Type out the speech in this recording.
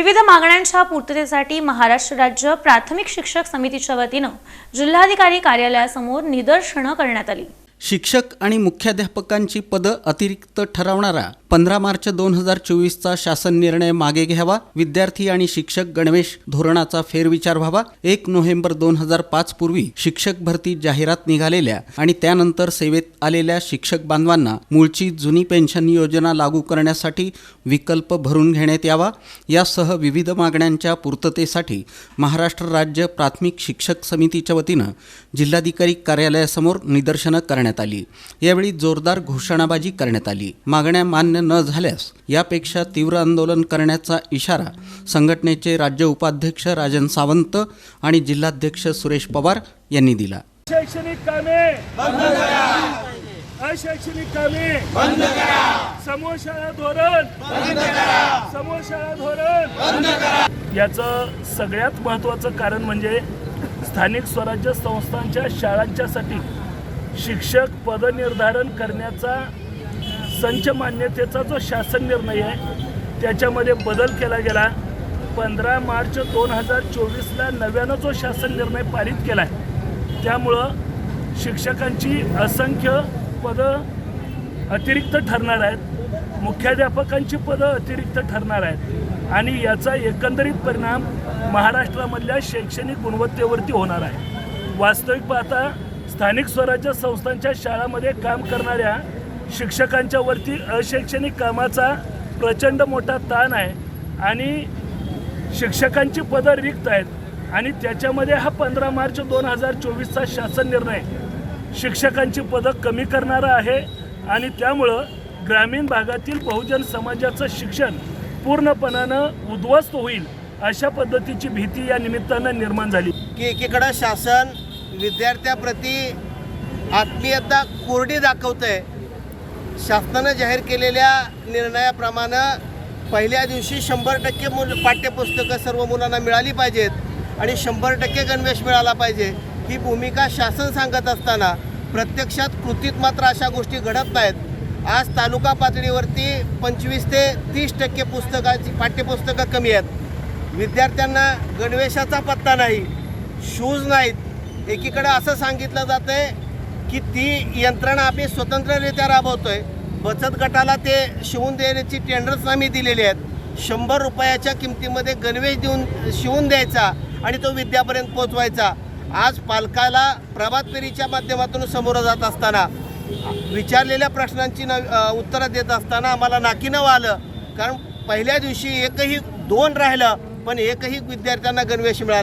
विविध मागण्यांच्या पूर्ततेसाठी महाराष्ट्र राज्य प्राथमिक शिक्षक समितीच्या वतीनं जिल्हाधिकारी कार्यालयासमोर निदर्शनं करण्यात आली. शिक्षक आणि मुख्याध्यापकांची पदं अतिरिक्त ठरवणारा पंधरा मार्च दोन हजार चोवीसचा शासन निर्णय मागे घ्यावा विद्यार्थी आणि शिक्षक गणवेश धोरणाचा फेरविचार व्हावा. एक नोव्हेंबर दोन हजार पाच पूर्वी शिक्षक भरती जाहिरात निघालेल्या आणि त्यानंतर सेवेत आलेल्या शिक्षक बांधवांना मूळची जुनी पेन्शन योजना लागू करण्यासाठी विकल्प भरून घेण्यात यावा. यासह विविध मागण्यांच्या पूर्ततेसाठी महाराष्ट्र राज्य प्राथमिक शिक्षक समितीच्या वतीनं जिल्हाधिकारी कार्यालयासमोर निदर्शनं करण्यात आली. यावेळी जोरदार घोषणाबाजी करण्यात आली. मागण्या मान्य न झाल्यास यापेक्षा तीव्र आंदोलन करण्याचा इशारा संघटनेचे राज्य उपाध्यक्ष राजन सावंत आणि जिल्हाध्यक्ष सुरेश पवार यांनी दिला. शैक्षणिक कामे बंद करा. अशैक्षणिक कामे बंद करा. समूह शाळा धोरण बंद करा. समूह शाळा धोरण बंद करा. याचं सगळ्यात महत्वाचं कारण म्हणजे स्थानिक स्वराज्य संस्थांच्या शाळांच्यासाठी शिक्षक पदनिर्धारण करण्याचा संच मान्यतेचा जो शासन निर्णय आहे त्याच्यामध्ये बदल केला गेला. पंधरा मार्च दोन हजार चोवीसला नव्यानं जो शासन निर्णय पारित केला आहे त्यामुळं शिक्षकांची असंख्य पदं अतिरिक्त ठरणार आहेत. मुख्याध्यापकांची पदं अतिरिक्त ठरणार आहेत. आणि याचा एकंदरीत परिणाम महाराष्ट्रामधल्या शैक्षणिक गुणवत्तेवरती होणार आहे. वास्तविक पाहता स्थानिक स्वराज्य संस्थांच्या शाळामध्ये काम करणाऱ्या शिक्षकांच्या वरती अशैक्षणिक कामाचा प्रचंड मोठा ताण आहे आणि शिक्षकांची पदं रिक्त आहेत. आणि त्याच्यामध्ये हा पंधरा मार्च दोन हजार चोवीसचा शासन निर्णय शिक्षकांची पदं कमी करणारा आहे आणि त्यामुळं ग्रामीण भागातील बहुजन समाजाचं शिक्षण पूर्णपणानं उद्ध्वस्त होईल अशा पद्धतीची भीती या निमित्तानं निर्माण झाली. की एकीकडं शासन विद्यार्थ्याप्रती आत्मीयता कोरडी दाखवतं आहे शासनानं जाहीर केलेल्या निर्णयाप्रमाणे पहिल्या दिवशी शंभर टक्के मुल पाठ्यपुस्तकं सर्व मुलांना मिळाली पाहिजेत आणि शंभर टक्के गणवेश मिळाला पाहिजे. ही भूमिका शासन सांगत असताना प्रत्यक्षात कृतीत मात्र अशा गोष्टी घडत नाहीत. आज तालुका पातळीवरती पंचवीस ते तीस टक्के पुस्तकाची पाठ्यपुस्तकं कमी आहेत. विद्यार्थ्यांना गणवेशाचा पत्ता नाही शूज नाहीत एकीकडे असं सांगितलं जातं आहे की ती यंत्रणा आम्ही स्वतंत्ररित्या राबवतोय. बचत गटाला ते शिवून देण्याची टेंडर्स आम्ही दिलेली आहेत. शंभर रुपयाच्या किमतीमध्ये गणवेश देऊन शिवून द्यायचा आणि तो विद्यापर्यंत पोचवायचा आज पालकाला प्रभात फेरीच्या माध्यमातून समोर जात असताना विचारलेल्या प्रश्नांची न उत्तरं देत असताना आम्हाला नाकीनं आलं कारण पहिल्या दिवशी एकही दोन राहिलं पण एकही विद्यार्थ्यांना गणवेश मिळाला